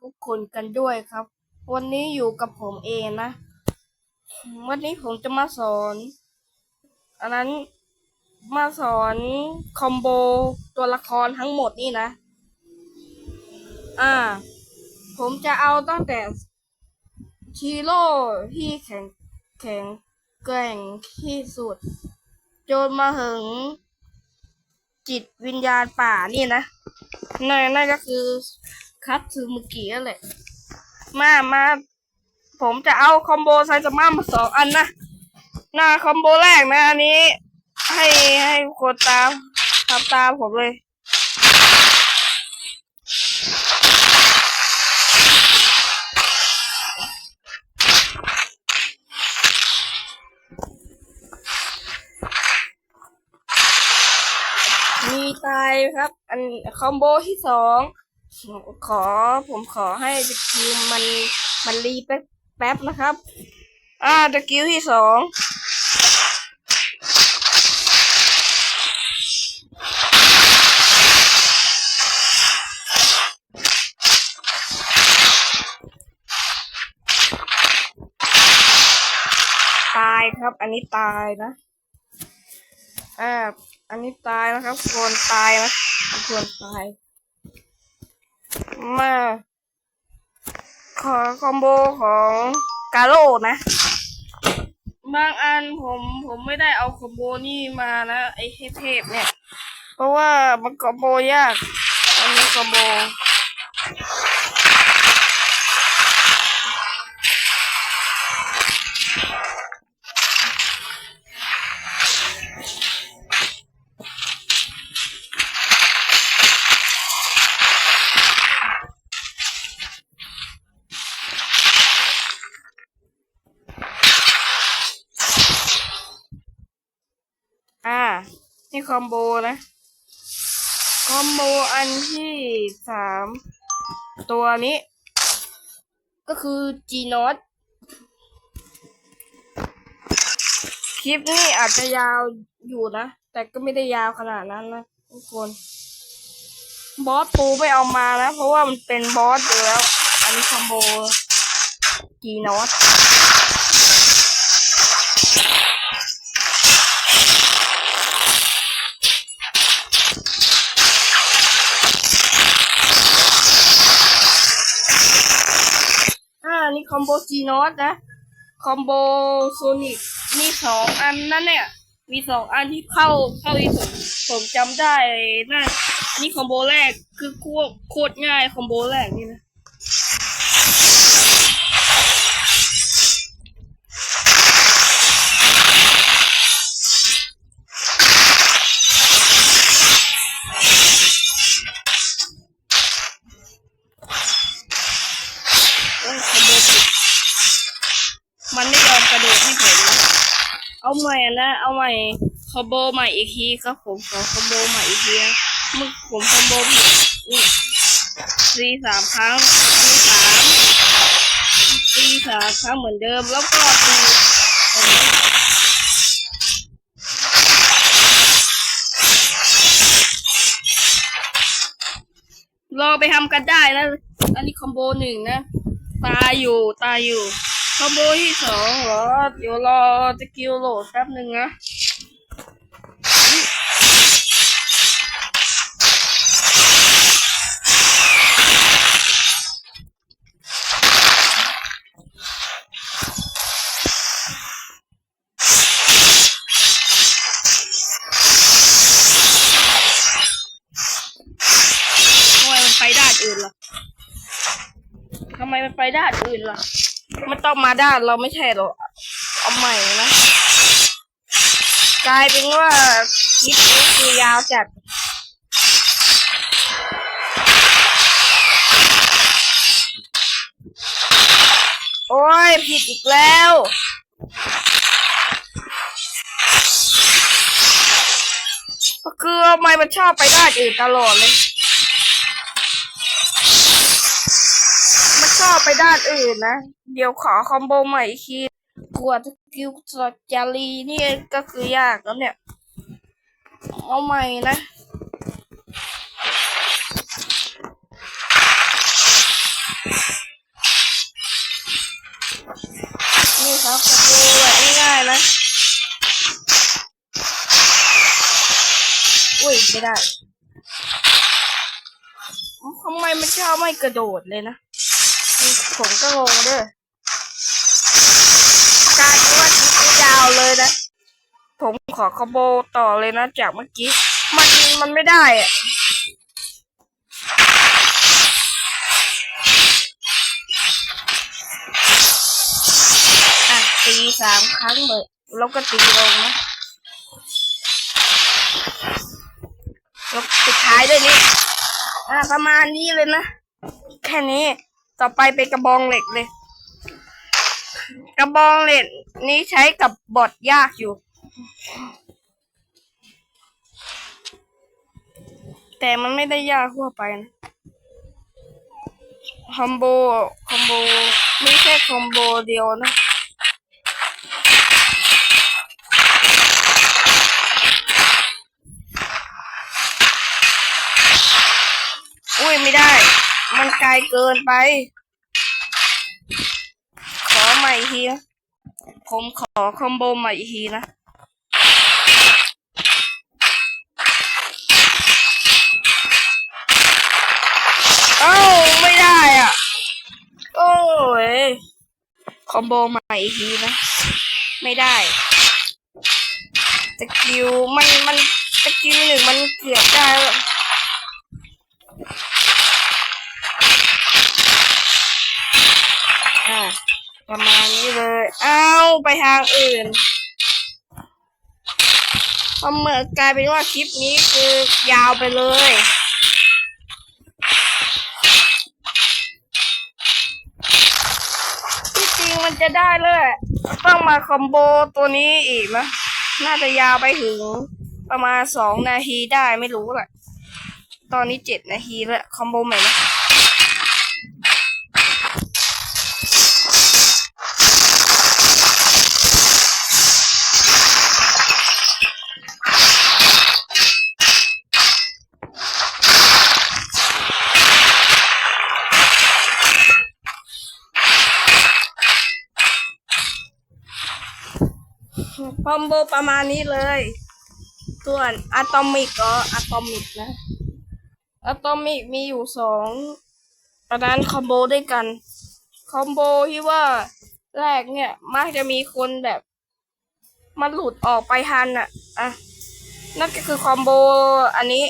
ทุกคนกันด้วยครับ วันนี้อยู่กับผมเองนะ วันนี้ผมจะมาสอน อันนั้นมาสอนคอมโบตัวละครทั้งหมดนี่นะ อ่า ผมจะเอาตั้งแต่ชีโร่ที่แข็งแข็งแกร่งที่สุด จนมาถึงจิตวิญญาณป่านี่นะนั่นนั่นก็คือ คัตสึมุกินั่นแหละ มามาผมจะเอาคอมโบไซส์มามาสองอันนะหน้าคอมโบแรกนะอันนี้ ให้ให้คนตามทำตามผมเลยมีตายครับ อันคอมโบที่สอง ขอผมขอให้สกิลมันมันรีแป๊บแป๊บนะครับ อ่าสกิลที่สองตายครับ อันนี้ตายนะอ่าอันนี้ตายนะครับควรตายนะควรตาย มาขอคอมโบของกาโร่นะบางอันผมผมไม่ได้เอาคอมโบนี่มานะไอ้เทพเนี่ย เพราะว่ามันคอมโบยาก อันนี้คอมโบ นี่คอมโบนะ คอมโบอันที่สามตัวนี้ ก็คือ G n o t คลิปนี้อาจจะยาวอยู่นะ แต่ก็ไม่ได้ยาวขนาดนั้นนะทุกคน บอสปูไม่เอามานะ เพราะว่ามันเป็นบอสอยู่แล้ว อันนี้คอมโบ G n o t อ่า คอมโบจีนอสนะ คอมโบโซนิกมีสองอันนั่นเนี่ย มีสองอันที่เข้าเข้าที่ผมผมจำได้นะอันนี้คอมโบแรกคือโคตรโคตรง่ายคอมโบแรกนี่นะ เอาใหม่นะ เอาใหม่คอมโบใหม่อีกทีครับผมขอคอมโบใหม่อีกทีเมื่อผมคอมโบผิดนี่ตีสามครั้งตีสามตีสามครั้งเหมือนเดิมแล้วก็ตีรอไปทำกันได้นะ อันนี้คอมโบหนึ่งนะ ตายอยู่ ตายอยู่ อมโบที่สองเหรอ เดี๋ยวรอสกิลโหลดแป๊บหนึ่งนะทำไมมันไปด้านอื่นล่ะทำไมมันไปด้านอื่นล่ะ ต้องมาด้านเราไม่ใช่หรอเอาใหม่นะ กลายเป็นว่าคลิปนี้คือยาวจัดโอ้ย ผิดอีกแล้วก็คือไม่มันชอบไปได้อื่นตลอดเลย มันชอไปด้านอื่นนะ เดี๋ยวขอคอมโบใหม่อีกทีกวดกิลสจารีนี่ก็คือยากแล้วเนี่ย เอาใหม่นะนี่ครับดูแบบง่ายๆนะอุ้ยไม่ได้ทำไมมันชอบไม่กระโดดเลยนะ ผมก็งงเด้อการว่าคลิปนี้ยาวเลยนะ ผมขอคอมโบต่อเลยนะจากเมื่อกี้ มันมันไม่ได้อะอะตีสามครั้งเลยแล้วก็ตีลงนะแล้วปิดท้ายด้วยนี่อ่าประมาณนี้เลยนะ แค่นี้ ต่อไปเป็นกระบองเหล็กเลย กระบองเหล็กนี้ใช้กับบอทยากอยู่ แต่มันไม่ได้ยากทั่วไปนะคอมโบคอมโบไม่ใช่คอมโบเดียวนะอุ้ยไม่ได้ มันไกลเกินไป ขอใหม่อีกทีนะผมขอคอมโบใหม่อีกทีนะเอ้าไม่ได้อะ โอ้ย คอมโบใหม่อีกทีนะ ไม่ได้สกิลมันมันสกิลหนึ่งมันเกือบได้แล้ว อ่าประมาณนี้เลย เอา ไปทางอื่นพราะเหมือนกลายเป็นว่าคลิปนี้คือยาวไปเลย ที่จริงมันจะได้เลยต้องมาคอมโบตัวนี้อีกนะน่าจะยาวไปถึงประมาณสองนาทีได้ไม่รู้แหละ ตอนนี้เจ็ดนาทีแล้วคอมโบใหม่นะ คอมโบประมาณนี้เลย ส่วนอะตอมิกก็อะตอมิกนะอะตอมิกมีอยู่สองอันนั้นคอมโบด้วยกัน คอมโบที่ว่าแรกเนี่ยมักจะมีคนแบบ มันหลุดออกไปทันอะอะนั่นก็คือคอมโบอันนี้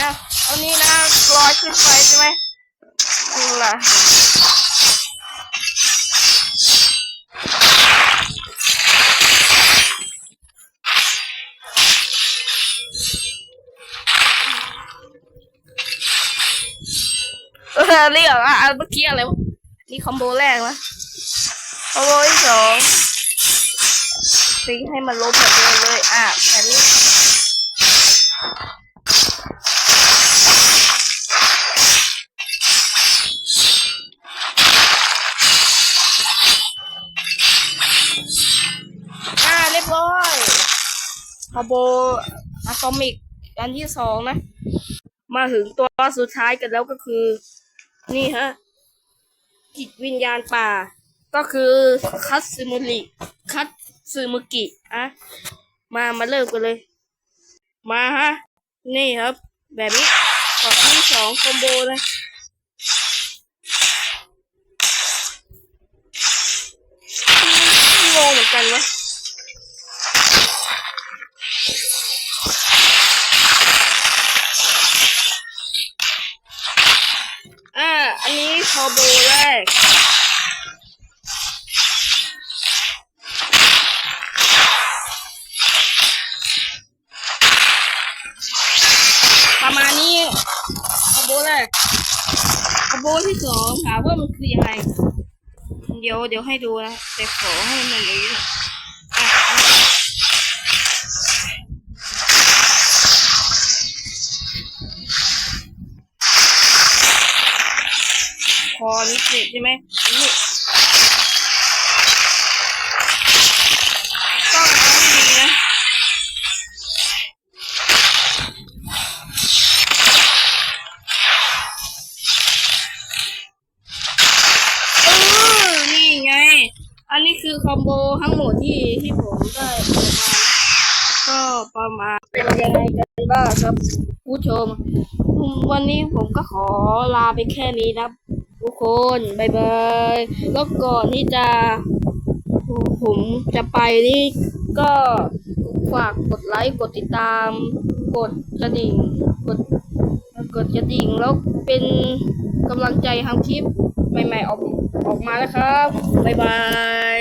นะอันนี้นะลอยขึ้นไปใช่ไหม ล่ะเรียกอะเมื่อกี้อะไรวะนี่คอมโบแรกนะคอมโบที่สองซิงให้มันล้มแบบเดิมเลย อะแบบนี้ อ่าเรียบร้อยคอมโบอะตอมิกอันที่สองนะ มาถึงตัวสุดท้ายกันแล้วก็คือ นี่ฮะ จิตวิญญาณป่า ก็คือคัตสึมุริคัตสึมุกิอะมามาเริ่มกันเลย มาฮะ นี่ครับ แบบนี้กดที่สองคอมโบนะงงเหมือนกันวะ นี้คอโบแรกประมาณนี้คอโบแรกคอโบที่สองถามว่ามันคือยังไง เดี๋ยวเดี๋ยวให้ดูนะ แต่ขอให้มันอย่างนี้อะอะคอนิดเดียวใช่ไหมนี่ต้องเอาให้ดีนะ นี่ คือคอมโบทั้งหมดที่ที่ผมได้กมาก็ประมาณเป็นยังไงกันบ้างครับผู้ชม วันนี้ผมก็ขอลาไปแค่นี้นะทุกคนบายบายแล้วก่อนที่จะ ผมจะไปนี่ก็ฝากกดไลค์กดติดตาม กดกระดิ่ง กดกดกระดิ่งแล้วเป็นกำลังใจทำคลิป ใหม่ๆออกออกมาแล้วครับ บ๊ายบาย